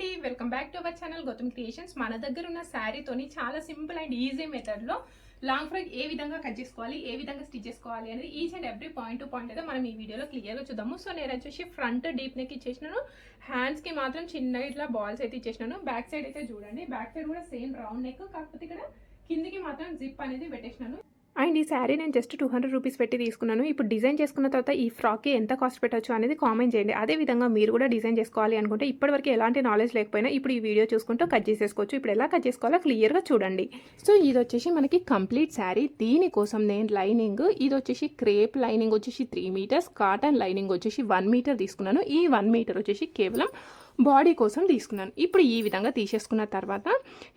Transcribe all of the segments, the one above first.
అండి. Welcome back to our channel Gautam creations మన దగ్గర ఉన్న శారీతోని చాలా సింపుల్ అండ్ ఈజీ మెథడ్లో లాంగ్ ఫ్రాక్ ఏ విధంగా కట్ చేసుకోవాలి ఏ విధంగా స్టిచ్ చేసుకోవాలి అనేది each and every point to point అయితే మనం ఈ వీడియోలో క్లియర్గా చూద్దాము. సో నేను వచ్చేసి ఫ్రంట్ డీప్ నెక్ ఇచ్చేసినాను. హ్యాండ్స్కి మాత్రం చిన్నగా ఇట్లా బాల్స్ అయితే ఇచ్చేసినాను. బ్యాక్ సైడ్ అయితే చూడండి. బ్యాక్ సైడ్ కూడా సేమ్ రౌండ్ నెక్ కాకపోతే ఇక్కడ కిందికి మాత్రం జిప్ అనేది పెట్టేసినాను. అండ్ ఈ శారీ నేను జస్ట్ టూ హండ్రెడ్ రూపీస్ పెట్టి తీసుకున్నాను. ఇప్పుడు డిజైన్ చేసుకున్న తర్వాత ఈ ఫ్రాక్కి ఎంత కాస్ట్ పెట్టవచ్చు అనేది కామెంట్ చేయండి. అదే విధంగా మీరు కూడా డిజైన్ చేసుకోవాలి అనుకుంటే ఇప్పటివరకు ఎలాంటి నాలెడ్జ్ లేకపోయినా ఇప్పుడు ఈ వీడియో చూసుకుంటూ కట్ చేసేసుకోవచ్చు. ఇప్పుడు ఎలా కట్ చేసుకోవాలో క్లియర్గా చూడండి. సో ఇది వచ్చేసి మనకి కంప్లీట్ శారీ. దీనికోసం నేను లైనింగ్ ఇది వచ్చేసి క్రేప్ లైనింగ్ వచ్చేసి త్రీ మీటర్స్ కాటన్ లైనింగ్ వచ్చేసి వన్ మీటర్ తీసుకున్నాను. ఈ వన్ మీటర్ వచ్చేసి కేవలం బాడీ కోసం తీసుకున్నాను. ఇప్పుడు ఈ విధంగా తీసేసుకున్న తర్వాత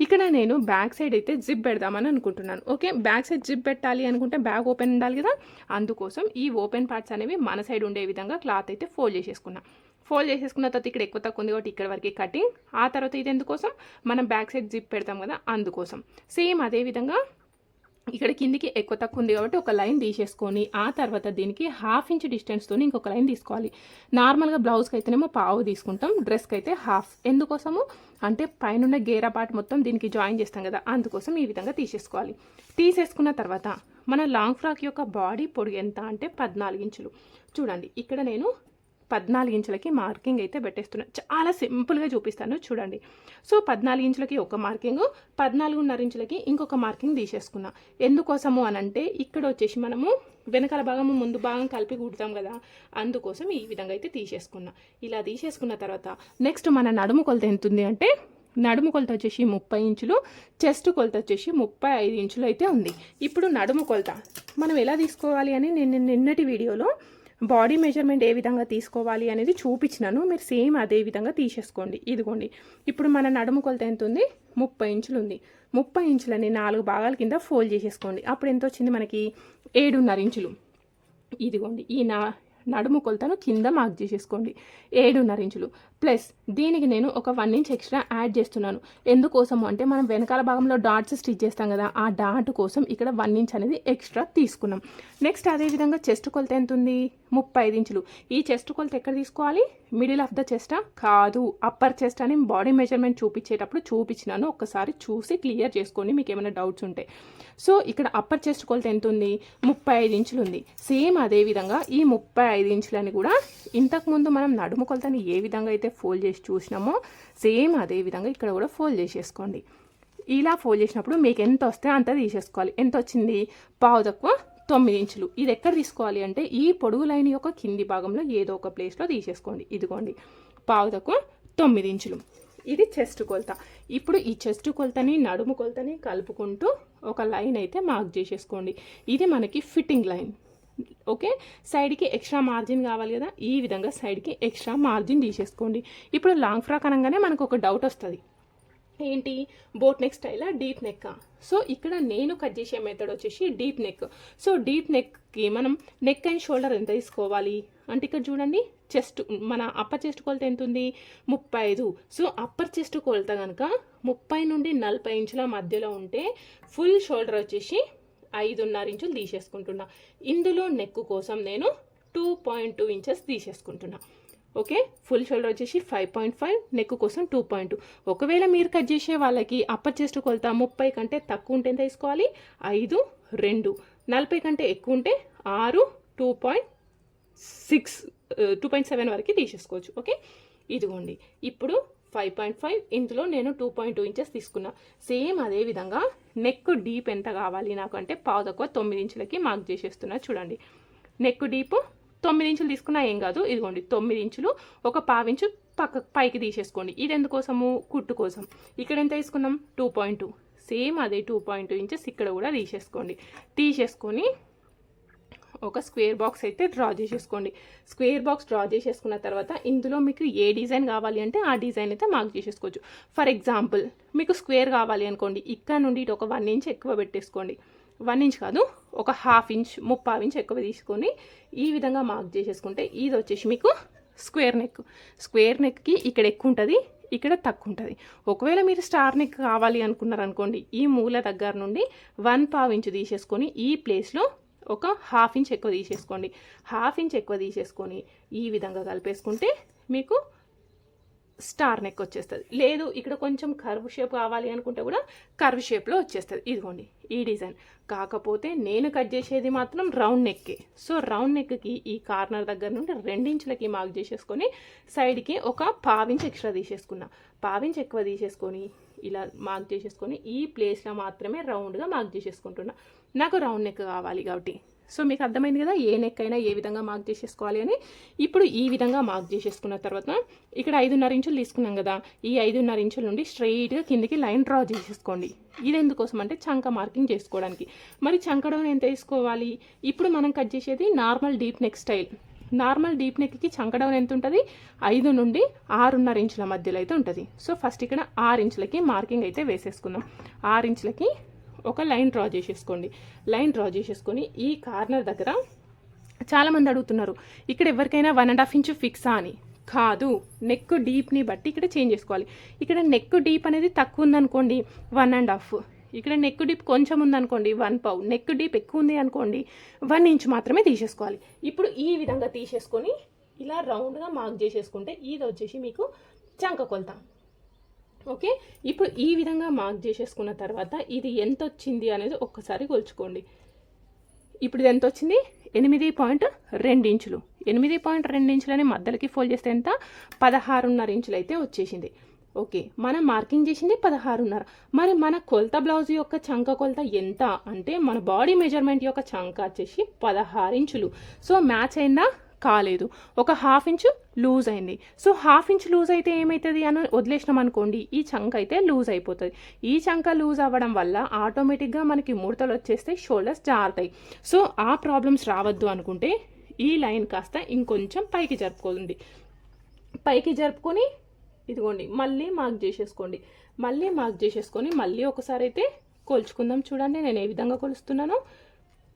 ఇక్కడ నేను బ్యాక్ సైడ్ అయితే జిప్ పెడదామని అనుకుంటున్నాను. ఓకే? బ్యాక్ సైడ్ జిప్ పెట్టాలి అనుకుంటే బ్యాగ్ ఓపెన్ ఉండాలి కదా? అందుకోసం ఈ ఓపెన్ పార్ట్స్ అనేవి మన సైడ్ ఉండే విధంగా క్లాత్ అయితే ఫోల్డ్ చేసేసుకున్నాను ఫోల్డ్ చేసేసుకున్న తర్వాత ఇక్కడ ఎక్కువ తక్కువ ఉంది కాబట్టి ఇక్కడ వరకు కటింగ్ ఆ తర్వాత ఇది ఎందుకోసం? మనం బ్యాక్ సైడ్ జిప్ పెడతాం కదా? అందుకోసం. సేమ్ అదే విధంగా ఇక్కడ కిందికి ఎక్కువ తక్కువ ఉంది కాబట్టి ఒక లైన్ తీసేసుకొని ఆ తర్వాత దీనికి హాఫ్ ఇంచ్ డిస్టెన్స్తో ఇంకొక లైన్ తీసుకోవాలి. నార్మల్గా బ్లౌజ్కి అయితేనేమో పావు తీసుకుంటాం డ్రెస్కి అయితే హాఫ్. ఎందుకోసము? అంటే పైన గేరా పార్ట్ మొత్తం దీనికి జాయిన్ చేస్తాం కదా అందుకోసం ఈ విధంగా తీసేసుకోవాలి. తీసేసుకున్న తర్వాత మన లాంగ్ ఫ్రాక్ యొక్క బాడీ పొడుగు ఎంత అంటే పద్నాలుగు ఇంచులు. చూడండి ఇక్కడ నేను పద్నాలుగు ఇంచులకి మార్కింగ్ అయితే పెట్టేస్తున్నాను చాలా సింపుల్గా చూపిస్తాను చూడండి. సో పద్నాలుగు ఇంచులకి ఒక మార్కింగ్ పద్నాలుగున్నర ఇంచులకి ఇంకొక మార్కింగ్ తీసేసుకున్నా. ఎందుకోసము అని అంటే ఇక్కడ వచ్చేసి మనము వెనకాల భాగము ముందు భాగం కలిపి కుడతాం కదా అందుకోసం ఈ విధంగా అయితే తీసేసుకున్నా. ఇలా తీసేసుకున్న తర్వాత నెక్స్ట్ మన నడుము కొలత ఎంత ఉంది అంటే నడుము కొలత వచ్చేసి ముప్పై ఇంచులు చెస్ట్ కొలత వచ్చేసి ముప్పై ఐదు ఇంచులు అయితే ఉంది. ఇప్పుడు నడుము కొలత మనం ఎలా తీసుకోవాలి అని నేను నిన్నటి వీడియోలో బాడీ మెజర్మెంట్ ఏ విధంగా తీసుకోవాలి అనేది చూపించినాను. మీరు సేమ్ అదే విధంగా తీసేసుకోండి. ఇదిగోండి. ఇప్పుడు మన నడుము కొలత ఎంత ఉంది? ముప్పై ఇంచులు ఉంది. ముప్పై ఇంచులని నాలుగు భాగాల కింద ఫోల్డ్ చేసేసుకోండి. అప్పుడు ఎంత వచ్చింది? మనకి ఏడున్నర ఇంచులు. ఇదిగోండి. ఈ నా నడుము కొలతను కింద మార్క్ చేసేసుకోండి. ఏడున్నర ఇంచులు. ప్లస్ దీనికి నేను ఒక వన్ ఇంచ్ ఎక్స్ట్రా యాడ్ చేస్తున్నాను. ఎందుకోసము అంటే మనం వెనకాల భాగంలో డాట్స్ స్టిచ్ చేస్తాం కదా ఆ డాట్ కోసం ఇక్కడ వన్ ఇంచ్ అనేది ఎక్స్ట్రా తీసుకున్నాం. నెక్స్ట్ అదేవిధంగా చెస్ట్ కొలత ఎంత ఉంది ముప్పై ఐదు ఇంచులు. ఈ చెస్ట్ కొలత ఎక్కడ తీసుకోవాలి? మిడిల్ ఆఫ్ ద చెస్టా? కాదు అప్పర్ చెస్ట్ అని బాడీ మెజర్మెంట్ చూపించేటప్పుడు చూపించినాను. ఒక్కసారి చూసి క్లియర్ చేసుకోండి మీకు ఏమైనా డౌట్స్ ఉంటాయి సో ఇక్కడ అప్పర్ చెస్ట్ కొలత ఎంత ఉంది ముప్పై ఐదు ఇంచులు ఉంది. సేమ్ అదేవిధంగా ఈ ముప్పై ఐదు ఇంచులని కూడా ఇంతకుముందు మనం నడుము కొలతని ఏ విధంగా అయితే ఫోల్డ్ చేసి చూసినామో సేమ్ అదే విధంగా ఇక్కడ కూడా ఫోల్డ్ చేసేసుకోండి. ఇలా ఫోల్డ్ చేసినప్పుడు మీకు ఎంత వస్తే అంత తీసేసుకోవాలి. ఎంత వచ్చింది? పావు తక్కువ తొమ్మిది ఇంచులు. ఇది ఎక్కడ తీసుకోవాలి అంటే ఈ పొడుగు లైన్ యొక్క కింది భాగంలో ఏదో ఒక ప్లేస్లో తీసేసుకోండి. ఇదిగోండి. పావు తక్కువ తొమ్మిది ఇంచులు. ఇది చెస్ట్ కొలత. ఇప్పుడు ఈ చెస్ట్ కొలతని నడుము కొలతని కలుపుకుంటూ ఒక లైన్ అయితే మార్క్ చేసేసుకోండి. ఇది మనకి ఫిట్టింగ్ లైన్ ఓకే? సైడ్కి ఎక్స్ట్రా మార్జిన్ కావాలి కదా? ఈ విధంగా సైడ్కి ఎక్స్ట్రా మార్జిన్ తీసేసుకోండి. ఇప్పుడు లాంగ్ ఫ్రాక్ అనగానే మనకు ఒక డౌట్ వస్తుంది. ఏంటి? బోట్ నెక్ స్టైలా డీప్ నెక్ సో ఇక్కడ నేను కట్ చేసే మెథడ్ వచ్చేసి డీప్ నెక్. సో డీప్ నెక్కి మనం నెక్ అండ్ షోల్డర్ ఎంత తీసుకోవాలి? అంటే ఇక్కడ చూడండి చెస్ట్ మన అప్పర్ చెస్ట్ కొలత ఎంత ఉంది ముప్పై ఐదు. సో అప్పర్ చెస్ట్ కొలత కనుక ముప్పై నుండి నలభై ఇంచుల మధ్యలో ఉంటే ఫుల్ షోల్డర్ వచ్చేసి ఐదున్నర ఇంచులు తీసేసుకుంటున్నా. ఇందులో నెక్ కోసం నేను టూ పాయింట్ టూ ఇంచెస్ తీసేసుకుంటున్నా. ఓకే? ఫుల్ షోల్డర్ వచ్చేసి ఫైవ్ పాయింట్ ఫైవ్ నెక్ కోసం టూ పాయింట్ టూ ఒకవేళ మీరు కట్ చేసే వాళ్ళకి అప్పర్ చెస్ట్ కొలత ముప్పై కంటే తక్కువ ఉంటే ఎంత తీసుకోవాలి ఐదు రెండు. నలభై కంటే ఎక్కువ ఉంటే ఆరు two point six two point seven వరకు తీసేసుకోవచ్చు. ఓకే? ఇదిగోండి. ఇప్పుడు ఫైవ్ పాయింట్ ఫైవ్ ఇందులో నేను టూ పాయింట్ టూ ఇంచెస్ తీసుకున్నా. సేమ్ అదే విధంగా నెక్ డీప్ ఎంత కావాలి నాకు అంటే పావు తక్కువ తొమ్మిది ఇంచులకి మార్క్ చేసేస్తున్నా చూడండి. నెక్ డీప్ తొమ్మిది ఇంచులు తీసుకున్నా ఏం కాదు ఇదిగోండి తొమ్మిది ఇంచులు ఒక పావించు పక్క పైకి తీసేసుకోండి. ఇది ఎందుకోసము కుట్టు కోసం. ఇక్కడ ఎంత తీసుకున్నాం? టూ పాయింట్ టూ సేమ్ అదే టూ పాయింట్ ఇంచెస్ ఇక్కడ కూడా తీసేసుకోండి. తీసేసుకొని ఒక స్క్వేర్ బాక్స్ అయితే డ్రా చేసేసుకోండి. స్క్వేర్ బాక్స్ డ్రా చేసేసుకున్న తర్వాత ఇందులో మీకు ఏ డిజైన్ కావాలి అంటే ఆ డిజైన్ అయితే మార్క్ చేసేసుకోవచ్చు. ఫర్ ఎగ్జాంపుల్ మీకు స్క్వేర్ కావాలి అనుకోండి. ఇక్కడ నుండి ఇటు ఒక వన్ ఇంచ్ ఎక్కువ పెట్టేసుకోండి. వన్ ఇంచ్ కాదు ఒక హాఫ్ ఇంచ్ ముప్పావు ఇంచ్ ఎక్కువ తీసుకొని ఈ విధంగా మార్క్ చేసేసుకుంటే ఇది వచ్చేసి మీకు స్క్వేర్ నెక్. స్క్వేర్ నెక్కి ఇక్కడ ఎక్కువ ఉంటుంది ఇక్కడ తక్కువ ఉంటుంది. ఒకవేళ మీరు స్టార్ నెక్ కావాలి అనుకున్నారనుకోండి ఈ మూల దగ్గర నుండి వన్ పావు ఇంచు తీసేసుకొని ఈ ప్లేస్లో ఒక హాఫ్ ఇంచ్ ఎక్కువ తీసేసుకోండి. హాఫ్ ఇంచ్ ఎక్కువ తీసేసుకొని ఈ విధంగా కలిపేసుకుంటే మీకు స్టార్ నెక్ వచ్చేస్తుంది. లేదు ఇక్కడ కొంచెం కర్వ్ షేప్ కావాలి అనుకుంటే కూడా కర్వ్ షేప్లో వచ్చేస్తుంది. ఇదిగోండి ఈ డిజైన్. కాకపోతే నేను కట్ చేసేది మాత్రం రౌండ్ నెక్కే సో రౌండ్ నెక్కి ఈ కార్నర్ దగ్గర నుండి రెండించులకి మార్క్ చేసేసుకొని సైడ్కి ఒక పావించ్ ఎక్స్ట్రా తీసేసుకున్నా. పావించి ఎక్కువ తీసేసుకొని ఇలా మార్క్ చేసేసుకొని ఈ ప్లేస్లో మాత్రమే రౌండ్గా మార్క్ చేసేసుకుంటున్నా. నాకు రౌండ్ నెక్ కావాలి కాబట్టి. సో మీకు అర్థమైంది కదా ఏ నెక్ అయినా ఏ విధంగా మార్క్ చేసేసుకోవాలి అని. ఇప్పుడు ఈ విధంగా మార్క్ చేసేసుకున్న తర్వాత ఇక్కడ ఐదున్నర ఇంచులు తీసుకున్నాం కదా ఈ ఐదున్నర ఇంచుల నుండి స్ట్రైట్గా కిందికి లైన్ డ్రా చేసేసుకోండి. ఇది ఎందుకోసం అంటే చంక మార్కింగ్ చేసుకోవడానికి. మరి చంకడం ఎంత వేసుకోవాలి? ఇప్పుడు మనం కట్ చేసేది normal deep neck style normal deep నెక్కి చంకడౌన్ ఎంత ఉంటుంది? ఐదు నుండి ఆరున్నర ఇంచుల మధ్యలో అయితే ఉంటుంది. సో ఫస్ట్ ఇక్కడ ఆరు ఇంచులకి మార్కింగ్ అయితే వేసేసుకుందాం. ఆరు ఇంచులకి ఒక లైన్ డ్రా చేసేసుకోండి. లైన్ డ్రా చేసేసుకొని ఈ కార్నర్ దగ్గర చాలామంది అడుగుతున్నారు ఇక్కడ ఎవరికైనా వన్ అండ్ హాఫ్ ఇంచ్ ఫిక్సా అని? కాదు నెక్ డీప్ని బట్టి ఇక్కడ చేంజ్ చేసుకోవాలి. ఇక్కడ నెక్ డీప్ అనేది తక్కువ ఉందనుకోండి వన్ అండ్ హాఫ్. ఇక్కడ నెక్ డీప్ కొంచెం ఉందనుకోండి వన్ పౌ నెక్ డీప్ ఎక్కువ ఉంది అనుకోండి వన్ ఇంచ్ మాత్రమే తీసేసుకోవాలి. ఇప్పుడు ఈ విధంగా తీసేసుకొని ఇలా రౌండ్గా మార్క్ చేసేసుకుంటే ఇది వచ్చేసి మీకు చంక కొలత. ఓకే ఇప్పుడు ఈ విధంగా మార్క్ చేసేసుకున్న తర్వాత ఇది ఎంత వచ్చింది అనేది ఒక్కసారి కొలుచుకోండి. ఇప్పుడు ఇది ఎంత వచ్చింది? ఎనిమిది పాయింట్ రెండు ఇంచులు. ఎనిమిది పాయింట్ రెండు ఇంచులని మధ్యలోకి ఫోల్డ్ చేస్తే ఎంత? పదహారున్నర ఇంచులు అయితే వచ్చేసింది. ఓకే మనం మార్కింగ్ చేసింది పదహారున్నర. మరి మన కొలత బ్లౌజ్ యొక్క చంక కొలత ఎంత? అంటే మన బాడీ మెజర్మెంట్ యొక్క చంక వచ్చేసి పదహారు ఇంచులు. సో మ్యాచ్ అయిందా? కాలేదు. ఒక హాఫ్ ఇంచు లూజ్ అయింది. సో హాఫ్ ఇంచ్ లూజ్ అయితే ఏమవుతుంది అని వదిలేసినాం అనుకోండి ఈ చంక అయితే లూజ్ అయిపోతుంది. ఈ చంక లూజ్ అవ్వడం వల్ల ఆటోమేటిక్గా మనకి ముడతలు వచ్చేస్తే షోల్డర్స్ జారుతాయి. సో ఆ ప్రాబ్లమ్స్ రావద్దు అనుకుంటే ఈ లైన్ కాస్త ఇంకొంచెం పైకి జరుపుకోండి. పైకి జరుపుకొని ఇదిగోండి మళ్ళీ మార్క్ చేసేసుకోండి. మళ్ళీ మార్క్ చేసేసుకొని మళ్ళీ ఒకసారి అయితే కొలుచుకుందాం చూడండి నేను ఏ విధంగా కొలుస్తున్నానో.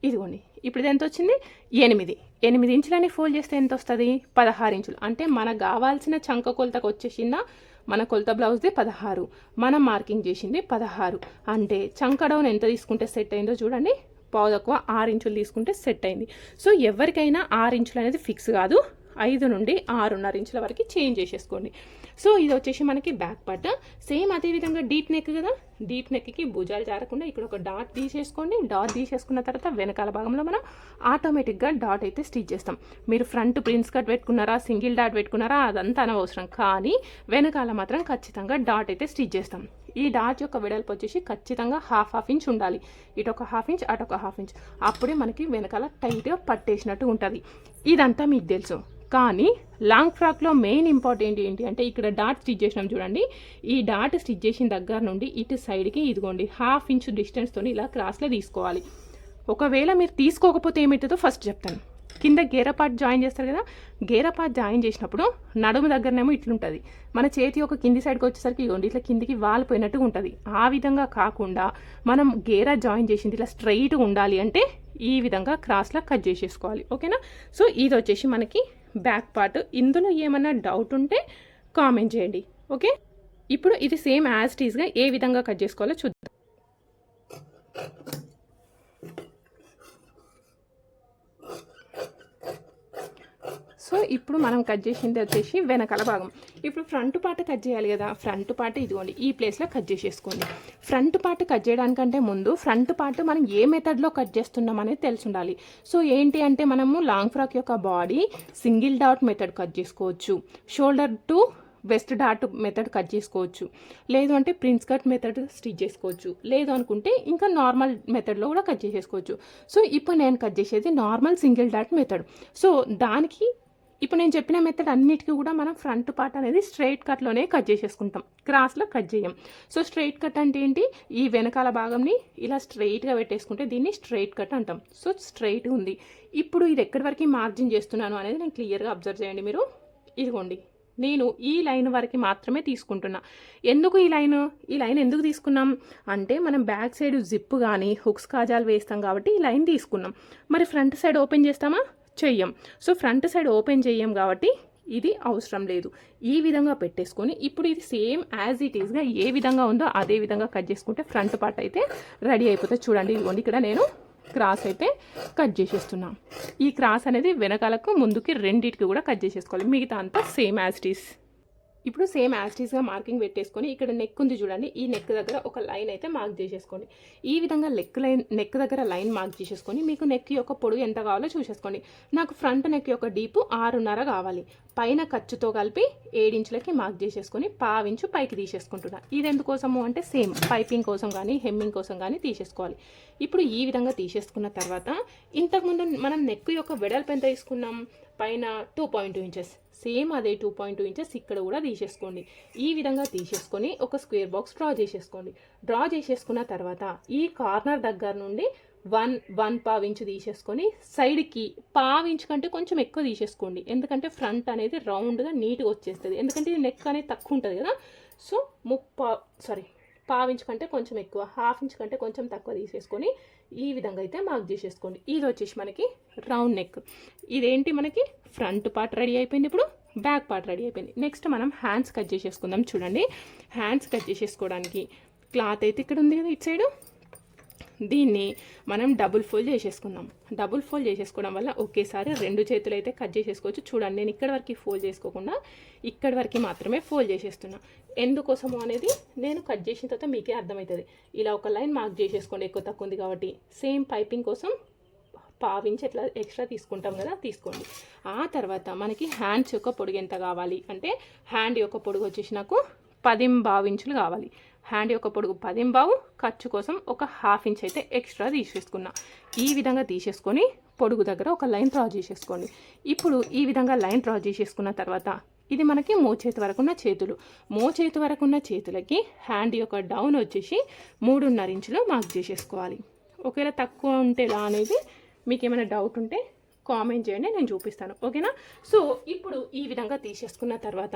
ఇదిగోండి ఇప్పుడు ఇది ఎంత వచ్చింది? ఎనిమిది. ఎనిమిది ఇంచులని ఫోల్డ్ చేస్తే ఎంత వస్తుంది? పదహారు ఇంచులు. అంటే మనకు కావాల్సిన చంక కొలతకు వచ్చేసిందా మన కొలత బ్లౌజ్ది పదహారు. మనం మార్కింగ్ చేసింది పదహారు. అంటే చంక డౌన్ ఎంత తీసుకుంటే సెట్ అయిందో చూడండి. పావు తక్కువ ఆరు ఇంచులు తీసుకుంటే సెట్ అయింది. సో ఎవరికైనా ఆరు ఇంచులు అనేది ఫిక్స్ కాదు. ఐదు నుండి ఆరున్నర ఇంచుల వరకు చేంజ్ చేసేసుకోండి. సో ఇది వచ్చేసి మనకి బ్యాక్ పార్ట్. సేమ్ అదేవిధంగా డీప్ నెక్ కదా? డీప్ నెక్కి భుజాలు జారకుండా ఇక్కడ ఒక డాట్ తీసేసుకోండి. డాట్ తీసేసుకున్న తర్వాత వెనకాల భాగంలో మనం ఆటోమేటిక్గా డాట్ అయితే స్టిచ్ చేస్తాం. మీరు ఫ్రంట్ ప్రిన్స్ కట్ పెట్టుకున్నారా? సింగిల్ డాట్ పెట్టుకున్నారా? అదంతా అనవసరం. కానీ వెనకాల మాత్రం ఖచ్చితంగా డాట్ అయితే స్టిచ్ చేస్తాం. ఈ డాట్ యొక్క వెడల్పు వచ్చేసి ఖచ్చితంగా హాఫ్ హాఫ్ ఇంచ్ ఉండాలి. ఇటు ఒక హాఫ్ ఇంచ్ అటు ఒక హాఫ్ ఇంచ్. అప్పుడే మనకి వెనకాల టైట్గా పట్టేసినట్టు ఉంటుంది. ఇదంతా మీకు తెలుసు. కానీ లాంగ్ ఫ్రాక్లో మెయిన్ ఇంపార్టెంట్ ఏంటి అంటే ఇక్కడ డాట్ స్టిచ్ చేసినాం చూడండి. ఈ డాట్ స్టిచ్ చేసిన దగ్గర నుండి ఇటు సైడ్కి ఇదిగోండి హాఫ్ ఇంచ్ డిస్టెన్స్తో ఇలా క్రాస్లో తీసుకోవాలి. ఒకవేళ మీరు తీసుకోకపోతే ఏమవుతుందో ఫస్ట్ చెప్తాను. కింద గేర జాయిన్ చేస్తారు కదా గేరపాట్ జాయిన్ చేసినప్పుడు నడుము దగ్గరనేమో ఇట్లుంటుంది. మన చేతి ఒక కింది సైడ్కి వచ్చేసరికి ఇవ్వండి ఇట్లా కిందికి వాలిపోయినట్టుగా ఉంటుంది. ఆ విధంగా కాకుండా మనం గేర జాయిన్ చేసింది ఇట్లా స్ట్రైట్గా ఉండాలి అంటే ఈ విధంగా క్రాస్లో కట్ చేసేసుకోవాలి. ఓకేనా? సో ఇది వచ్చేసి మనకి బ్యాక్ పార్ట్. ఇందులో ఏమన్నా డౌట్ ఉంటే కామెంట్ చేయండి. ఓకే ఇప్పుడు ఇది సేమ్ యాజ్ టీజ్గా ఏ విధంగా కట్ చేసుకోవాలో చూద్దాం. సో ఇప్పుడు మనం కట్ చేసింది వచ్చేసి వెనకాల భాగం. ఇప్పుడు ఫ్రంట్ పార్ట్ కట్ చేయాలి కదా ఫ్రంట్ పార్ట్ ఇదిగోండి ఈ ప్లేస్లో కట్ చేసేసుకోండి. ఫ్రంట్ పార్ట్ కట్ చేయడానికంటే ముందు ఫ్రంట్ పార్ట్ మనం ఏ మెథడ్లో కట్ చేస్తున్నాం అనేది తెలిసి ఉండాలి సో ఏంటి అంటే మనము లాంగ్ ఫ్రాక్ యొక్క body single dot method cut చేసుకోవచ్చు. Shoulder to waist dot method cut చేసుకోవచ్చు. లేదు అంటే ప్రిన్స్ కట్ మెథడ్ స్టిచ్ చేసుకోవచ్చు. లేదు అనుకుంటే ఇంకా నార్మల్ మెథడ్లో కూడా కట్ చేసేసుకోవచ్చు. సో ఇప్పుడు నేను కట్ చేసేది normal single dot method so దానికి ఇప్పుడు నేను చెప్పిన మెథడ్ అన్నిటికీ కూడా మనం ఫ్రంట్ పార్ట్ అనేది స్ట్రైట్ కట్లోనే కట్ చేసేసుకుంటాం. క్రాస్లో కట్ చేయం. సో స్ట్రైట్ కట్ అంటే ఏంటి? ఈ వెనకాల భాగంని ఇలా స్ట్రైట్గా పెట్టేసుకుంటే దీన్ని స్ట్రైట్ కట్ అంటాం. సో స్ట్రైట్ ఉంది. ఇప్పుడు ఇది ఎక్కడి వరకు మార్జిన్ చేస్తున్నాను అనేది నేను క్లియర్గా అబ్జర్వ్ చేయండి మీరు. ఇదిగోండి. నేను ఈ లైన్ వరకు మాత్రమే తీసుకుంటున్నా. ఎందుకు ఈ లైన్? ఈ లైన్ ఎందుకు తీసుకున్నాం? అంటే మనం బ్యాక్ సైడ్ జిప్ కానీ హుక్స్ కాజాలు వేస్తాం కాబట్టి ఈ లైన్ తీసుకున్నాం. మరి ఫ్రంట్ సైడ్ ఓపెన్ చేస్తామా? చెయ్యం. సో ఫ్రంట్ సైడ్ ఓపెన్ చెయ్యం కాబట్టి ఇది అవసరం లేదు. ఈ విధంగా పెట్టేసుకొని ఇప్పుడు ఇది సేమ్ యాజ్ ఇట్ ఈస్గా ఏ విధంగా ఉందో అదే విధంగా కట్ చేసుకుంటే ఫ్రంట్ పార్ట్ అయితే రెడీ అయిపోతుంది. చూడండి ఇదిగోండి ఇక్కడ నేను క్రాస్ అయితే కట్ చేసేస్తున్నాం. ఈ క్రాస్ అనేది వెనకాలకు ముందుకి రెండింటికి కూడా కట్ చేసేసుకోవాలి. మిగతా అంతా సేమ్ యాజ్ ఇట్ ఈస్. ఇప్పుడు సేమ్ యాస్టీస్గా మార్కింగ్ పెట్టేసుకొని ఇక్కడ నెక్ ఉంది చూడండి. ఈ నెక్ దగ్గర ఒక లైన్ అయితే మార్క్ చేసేసుకోండి. ఈ విధంగా నెక్ లైన్ నెక్ దగ్గర లైన్ మార్క్ చేసేసుకొని మీకు నెక్ యొక్క పొడుగు ఎంత కావాలో చూసేసుకోండి. నాకు ఫ్రంట్ నెక్ యొక్క డీపు ఆరున్నర కావాలి. పైన ఖర్చుతో కలిపి ఏడించులకి మార్క్ చేసేసుకొని పావించు పైకి తీసేసుకుంటున్నా. ఇది ఎందుకోసము అంటే సేమ్ పైపింగ్ కోసం కానీ హెమ్మింగ్ కోసం కానీ తీసేసుకోవాలి. ఇప్పుడు ఈ విధంగా తీసేసుకున్న తర్వాత ఇంతకుముందు మనం నెక్ యొక్క వెడల్పు ఎంత తీసుకున్నాం? పైన two point two inches same అదే టూ పాయింట్ టూ ఇంచెస్ ఇక్కడ కూడా తీసేసుకోండి. ఈ విధంగా తీసేసుకొని ఒక స్క్వేర్ బాక్స్ డ్రా చేసేసుకోండి. డ్రా చేసేసుకున్న తర్వాత ఈ కార్నర్ దగ్గర నుండి వన్ వన్ పావు ఇంచు తీసేసుకొని సైడ్కి పావించు ఇంచు కంటే కొంచెం ఎక్కువ తీసేసుకోండి. ఎందుకంటే ఫ్రంట్ అనేది రౌండ్గా నీట్గా వచ్చేస్తుంది. ఎందుకంటే ఇది నెక్ అనేది తక్కువ ఉంటుంది కదా. సో ముప్పా సారీ పావు ఇంచు కంటే కొంచెం ఎక్కువ హాఫ్ ఇంచ్ కంటే కొంచెం తక్కువ తీసేసుకొని ఈ విధంగా అయితే మార్క్ చేసేసుకోండి. ఇది వచ్చేసి మనకి రౌండ్ నెక్ ఇదేంటి మనకి? ఫ్రంట్ పార్ట్ రెడీ అయిపోయింది ఇప్పుడు బ్యాక్ పార్ట్ రెడీ అయిపోయింది. నెక్స్ట్ మనం హ్యాండ్స్ కట్ చేసేసుకుందాం చూడండి. హ్యాండ్స్ కట్ చేసేసుకోవడానికి క్లాత్ అయితే ఇక్కడ ఉంది కదా ఇటు సైడు దీన్ని మనం డబుల్ ఫోల్డ్ చేసేసుకుందాం. డబుల్ ఫోల్డ్ చేసేసుకోవడం వల్ల ఒకేసారి రెండు చేతులు అయితే కట్ చేసేసుకోవచ్చు. చూడండి నేను ఇక్కడ వరకు ఫోల్డ్ చేసుకోకుండా ఇక్కడ వరకు మాత్రమే ఫోల్డ్ చేసేస్తున్నా. ఎందుకోసము అనేది నేను కట్ చేసిన తర్వాత మీకే అర్థమవుతుంది. ఇలా ఒక లైన్ మార్క్ చేసేసుకోండి ఎక్కువ తక్కువ ఉంది కాబట్టి. సేమ్ పైపింగ్ కోసం పావించి ఎట్లా ఎక్స్ట్రా తీసుకుంటాం కదా తీసుకోండి. ఆ తర్వాత మనకి హ్యాండ్స్ యొక్క పొడుగు ఎంత కావాలి? అంటే హ్యాండ్ యొక్క పొడుగు వచ్చేసి నాకు పది ఇంచులు కావాలి. హ్యాండ్ యొక్క పొడుగు పదింబావు ఖర్చు కోసం ఒక హాఫ్ ఇంచ్ అయితే ఎక్స్ట్రా తీసేసుకున్నా. ఈ విధంగా తీసేసుకొని పొడుగు దగ్గర ఒక లైన్ డ్రా చేసేసుకోండి. ఇప్పుడు ఈ విధంగా లైన్ డ్రా చేసేసుకున్న తర్వాత ఇది మనకి మోచేతి వరకు ఉన్న చేతులు. మోచేతి వరకున్న చేతులకి హ్యాండ్ యొక్క డౌన్ వచ్చేసి మూడున్నర ఇంచులు మార్క్ చేసేసుకోవాలి. ఒకవేళ తక్కువ ఉంటే ఎలా అనేది మీకు ఏమైనా డౌట్ ఉంటే కామెంట్ చేయండి నేను చూపిస్తాను. ఓకేనా? సో ఇప్పుడు ఈ విధంగా తీసేసుకున్న తర్వాత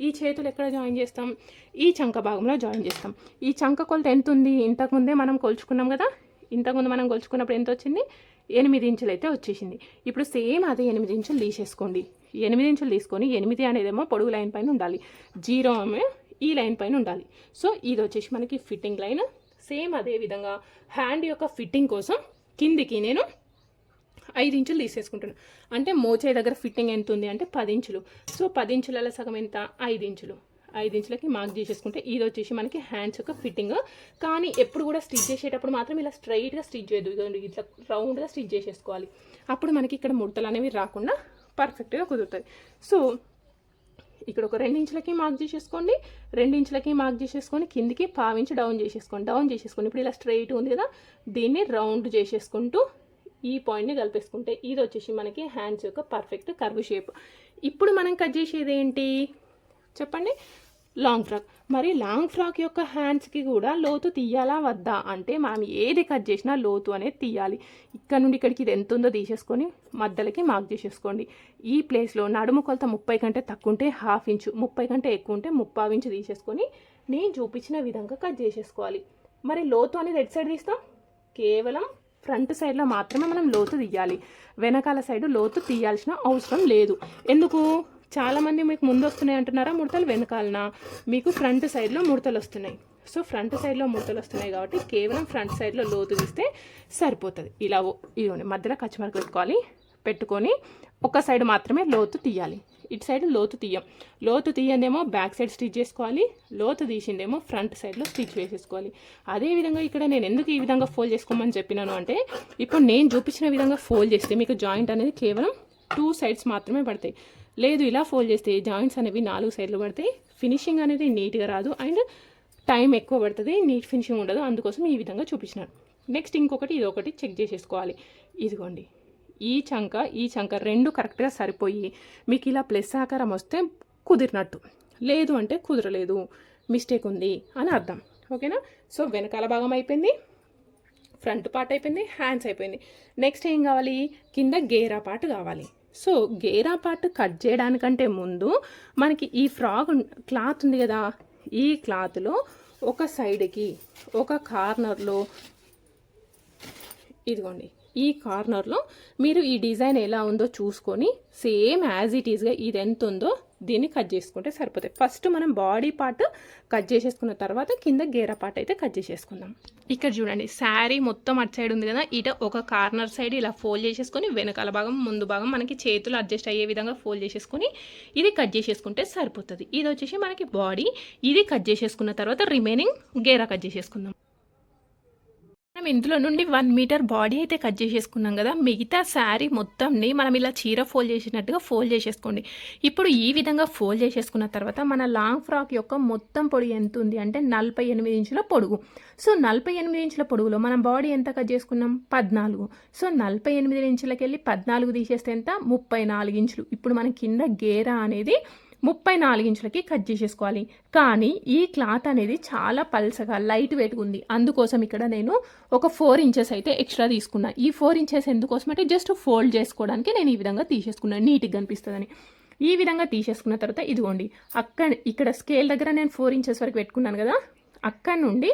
ఈ చేతులు ఎక్కడ జాయిన్ చేస్తాం? ఈ చంక భాగంలో జాయిన్ చేస్తాం. ఈ చంక కొలత ఎంత ఉంది ఇంతకుముందే మనం కొలుచుకున్నాం కదా? ఇంతకుముందు మనం కొలుచుకున్నప్పుడు ఎంత వచ్చింది? ఎనిమిది ఇంచులు అయితే వచ్చేసింది. ఇప్పుడు సేమ్ అదే ఎనిమిది ఇంచులు తీసేసుకోండి. ఎనిమిది ఇంచులు తీసుకొని ఎనిమిది అనేదేమో పొడుగు లైన్ పైన ఉండాలి. జీరో ఈ లైన్ పైన ఉండాలి. సో ఇది వచ్చేసి మనకి ఫిట్టింగ్ లైన్. సేమ్ అదే విధంగా హ్యాండ్ యొక్క ఫిట్టింగ్ కోసం కిందికి నేను ఐదు ఇంచులు తీసేసుకుంటున్నాను అంటే మోచే దగ్గర ఫిట్టింగ్ ఎంత ఉంది అంటే పది ఇంచులు. సో పది ఇంచులలో సగం ఎంత? ఐదు ఇంచులు. ఐదు ఇంచులకి మార్క్ చేసేసుకుంటే ఇది వచ్చేసి మనకి హ్యాండ్స్ యొక్క ఫిట్టింగ్. కానీ ఎప్పుడు కూడా స్టిచ్ చేసేటప్పుడు మాత్రం ఇలా స్ట్రైట్గా స్టిచ్ చేయదు ఇదిగోండి ఇట్లా రౌండ్గా స్టిచ్ చేసేసుకోవాలి. అప్పుడు మనకి ఇక్కడ ముడతలు అనేవి రాకుండా పర్ఫెక్ట్గా కుదురుతుంది సో ఇక్కడ ఒక రెండు ఇంచులకి మార్క్ చేసేసుకోండి. రెండు ఇంచులకి మార్క్ చేసేసుకొని కిందికి పావించి డౌన్ చేసేసుకోండి. డౌన్ చేసేసుకోండి ఇప్పుడు ఇలా స్ట్రైట్ ఉంది కదా దీన్ని రౌండ్ చేసేసుకుంటూ ఈ పాయింట్ని కలిపేసుకుంటే ఇది వచ్చేసి మనకి హ్యాండ్స్ యొక్క పర్ఫెక్ట్ కర్వ్ షేప్ ఇప్పుడు మనం కట్ చేసేది ఏంటి? చెప్పండి. లాంగ్ ఫ్రాక్ మరి లాంగ్ ఫ్రాక్ యొక్క హ్యాండ్స్కి కూడా లోతు తీయాలా వద్దా? అంటే మనం ఏది కట్ చేసినా లోతు అనేది తీయాలి. ఇక్కడ నుండి ఇక్కడికి ఇది ఎంత ఉందో తీసేసుకొని మధ్యలోకి మార్క్ చేసేసుకోండి. ఈ ప్లేస్లో నడుము కొలత ముప్పై కంటే తక్కువ ఉంటే హాఫ్ ఇంచు ముప్పై కంటే ఎక్కువ ఉంటే ముప్పావు ఇంచు తీసేసుకొని నేను చూపించిన విధంగా కట్ చేసేసుకోవాలి. మరి లోతు అనేది ఎటు సైడ్ తీస్తాం? కేవలం ఫ్రంట్ సైడ్లో మాత్రమే మనం లోతు తీయాలి. వెనకాల సైడ్ లోతు తీయాల్సిన అవసరం లేదు. ఎందుకు? చాలామంది మీకు ముందు వస్తున్నాయి అంటున్నారా ముడతలు వెనకాలన? మీకు ఫ్రంట్ సైడ్లో ముడతలు వస్తున్నాయి. సో ఫ్రంట్ సైడ్లో ముడతలు వస్తున్నాయి కాబట్టి కేవలం ఫ్రంట్ సైడ్లో లోతు తీస్తే సరిపోతుంది. ఇలా ఓ- ఇదిగోండి మధ్యలో కచ్చిమరకు పెట్టుకోవాలి పెట్టుకొని ఒక సైడ్ మాత్రమే లోతు తీయాలి. ఇటు సైడ్ లోతు తీయం. లోతు తీయందేమో బ్యాక్ సైడ్ స్టిచ్ చేసుకోవాలి లోతు తీసిందేమో ఫ్రంట్ సైడ్లో స్టిచ్ వేసేసుకోవాలి. అదేవిధంగా ఇక్కడ నేను ఎందుకు ఈ విధంగా ఫోల్డ్ చేసుకోమని చెప్పినాను అంటే ఇప్పుడు నేను చూపించిన విధంగా ఫోల్డ్ చేస్తే మీకు జాయింట్ అనేది కేవలం టూ సైడ్స్ మాత్రమే పడతాయి. లేదు ఇలా ఫోల్డ్ చేస్తే జాయింట్స్ అనేవి నాలుగు సైడ్లు పడతాయి. ఫినిషింగ్ అనేది నీట్గా రాదు అండ్ టైం ఎక్కువ పడుతుంది నీట్ ఫినిషింగ్ ఉండదు. అందుకోసం ఈ విధంగా చూపించినాను. నెక్స్ట్ ఇంకొకటి ఇది ఒకటి చెక్ చేసేసుకోవాలి. ఇదిగోండి. ఈ చంక ఈ చంక రెండు కరెక్ట్గా సరిపోయి మీకు ఇలా ప్లస్ ఆకారం వస్తే కుదిరినట్టు. లేదు అంటే కుదరలేదు. మిస్టేక్ ఉంది అని అర్థం. ఓకేనా? సో వెనకాల భాగం అయిపోయింది. ఫ్రంట్ పార్ట్ అయిపోయింది. హ్యాండ్స్ అయిపోయింది. నెక్స్ట్ ఏం కావాలి? కింద గేరా పార్ట్ కావాలి. సో గేరా పార్ట్ కట్ చేయడానికంటే ముందు మనకి ఈ ఫ్రాగ్ క్లాత్ ఉంది కదా? ఈ క్లాత్లో ఒక సైడ్కి ఒక కార్నర్లో ఇదిగోండి. ఈ కార్నర్లో మీరు ఈ డిజైన్ ఎలా ఉందో చూసుకొని సేమ్ యాజ్ ఇట్ ఈస్గా ఇది ఎంత ఉందో దీన్ని కట్ చేసుకుంటే సరిపోతాయి. ఫస్ట్ మనం బాడీ పార్ట్ కట్ చేసేసుకున్న తర్వాత కింద గేరా పార్ట్ అయితే కట్ చేసేసుకుందాం. ఇక్కడ చూడండి శారీ మొత్తం అటు సైడ్ ఉంది కదా ఇట ఒక కార్నర్ సైడ్ ఇలా ఫోల్డ్ చేసేసుకొని వెనకాల భాగం ముందు భాగం మనకి చేతులు అడ్జస్ట్ అయ్యే విధంగా ఫోల్డ్ చేసేసుకొని ఇది కట్ చేసేసుకుంటే సరిపోతుంది. ఇది వచ్చేసి మనకి బాడీ ఇది కట్ చేసేసుకున్న తర్వాత రిమైనింగ్ గేరా కట్ చేసేసుకుందాం. మనం ఇందులో నుండి వన్ మీటర్ బాడీ అయితే కట్ చేసేసుకున్నాం కదా మిగతా శారీ మొత్తంని మనం ఇలా చీర ఫోల్డ్ చేసినట్టుగా ఫోల్డ్ చేసేసుకోండి. ఇప్పుడు ఈ విధంగా ఫోల్డ్ చేసేసుకున్న తర్వాత మన లాంగ్ ఫ్రాక్ యొక్క మొత్తం పొడుగు ఎంత ఉంది అంటే నలభై ఎనిమిది ఇంచుల పొడుగు. సో నలభై ఎనిమిది ఇంచుల పొడుగులో మనం బాడీ ఎంత కట్ చేసుకున్నాం? పద్నాలుగు. సో నలభై ఎనిమిది ఇంచులకి వెళ్ళి పద్నాలుగు తీసేస్తే ఎంత? ముప్పై నాలుగు ఇంచులు. ఇప్పుడు మన కింద గేరా అనేది ముప్పై నాలుగు ఇంచులకి కట్ చేసేసుకోవాలి. కానీ ఈ క్లాత్ అనేది చాలా పల్సగా లైట్ వెయిట్గా ఉంది. అందుకోసం ఇక్కడ నేను ఒక ఫోర్ ఇంచెస్ అయితే ఎక్స్ట్రా తీసుకున్నా. ఈ ఫోర్ ఇంచెస్ ఎందుకోసం అంటే జస్ట్ ఫోల్డ్ చేసుకోవడానికి నేను ఈ విధంగా తీసేసుకున్నాను నీట్గా కనిపిస్తుందని ఈ విధంగా తీసేసుకున్న తర్వాత ఇదిగోండి. అక్కడ ఇక్కడ స్కేల్ దగ్గర నేను ఫోర్ ఇంచెస్ వరకు పెట్టుకున్నాను కదా. అక్కడ నుండి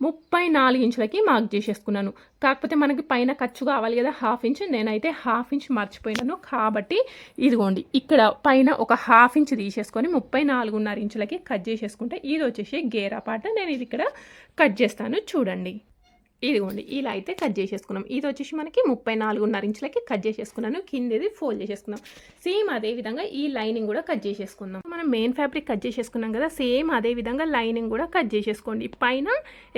ముప్పై నాలుగు ఇంచులకి మార్క్ చేసేసుకున్నాను. కాకపోతే మనకి పైన ఖర్చు కావాలి కదా హాఫ్ ఇంచ్ నేనైతే హాఫ్ ఇంచ్ మర్చిపోయినాను. కాబట్టి ఇదిగోండి ఇక్కడ పైన ఒక హాఫ్ ఇంచ్ తీసేసుకొని ముప్పై నాలుగున్నర ఇంచులకి కట్ చేసేసుకుంటే ఇది వచ్చేసి గేరా పాట. నేను ఇది ఇక్కడ కట్ చేస్తాను. చూడండి. ఇదిగోండి ఇలా అయితే కట్ చేసేసుకున్నాం. ఇది వచ్చేసి మనకి ముప్పై నాలుగున్నర ఇంచులకి కట్ చేసేసుకున్నాను. కిందది ఫోల్డ్ చేసేసుకున్నాం. సేమ్ అదే విధంగా ఈ లైనింగ్ కూడా కట్ చేసేసుకుందాం. మనం మెయిన్ ఫ్యాబ్రిక్ కట్ చేసేసుకున్నాం కదా సేమ్ అదే విధంగా లైనింగ్ కూడా కట్ చేసేసుకోండి. పైన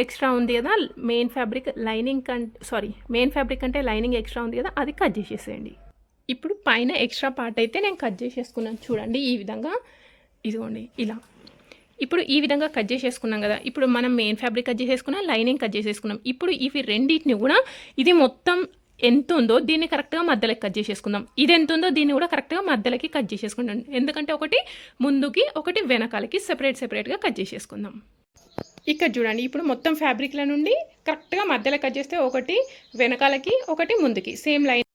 ఎక్స్ట్రా ఉంది కదా మెయిన్ ఫ్యాబ్రిక్ లైనింగ్ కంటే సారీ మెయిన్ ఫ్యాబ్రిక్ అంటే లైనింగ్ ఎక్స్ట్రా ఉంది కదా అది కట్ చేసేసేయండి. ఇప్పుడు పైన ఎక్స్ట్రా పార్ట్ అయితే నేను కట్ చేసేసుకున్నాను. చూడండి ఈ విధంగా ఇదిగోండి ఇలా. ఇప్పుడు ఈ విధంగా కట్ చేసేసుకున్నాం కదా. ఇప్పుడు మనం మెయిన్ ఫ్యాబ్రిక్ కట్ చేసేసుకున్నాం లైనింగ్ కట్ చేసేసుకున్నాం. ఇప్పుడు ఇవి రెండింటిని కూడా ఇది మొత్తం ఎంత ఉందో దీన్ని కరెక్ట్గా మధ్యలోకి కట్ చేసేసుకుందాం. ఇది ఎంత ఉందో దీన్ని కూడా కరెక్ట్గా మధ్యలోకి కట్ చేసేసుకుందాం. ఎందుకంటే ఒకటి ముందుకి ఒకటి వెనకాలకి సెపరేట్ సెపరేట్గా కట్ చేసేసుకుందాం. ఇక్కడ చూడండి ఇప్పుడు మొత్తం ఫ్యాబ్రిక్ల నుండి కరెక్ట్గా మధ్యలో కట్ చేస్తే ఒకటి వెనకాలకి ఒకటి ముందుకి. Same line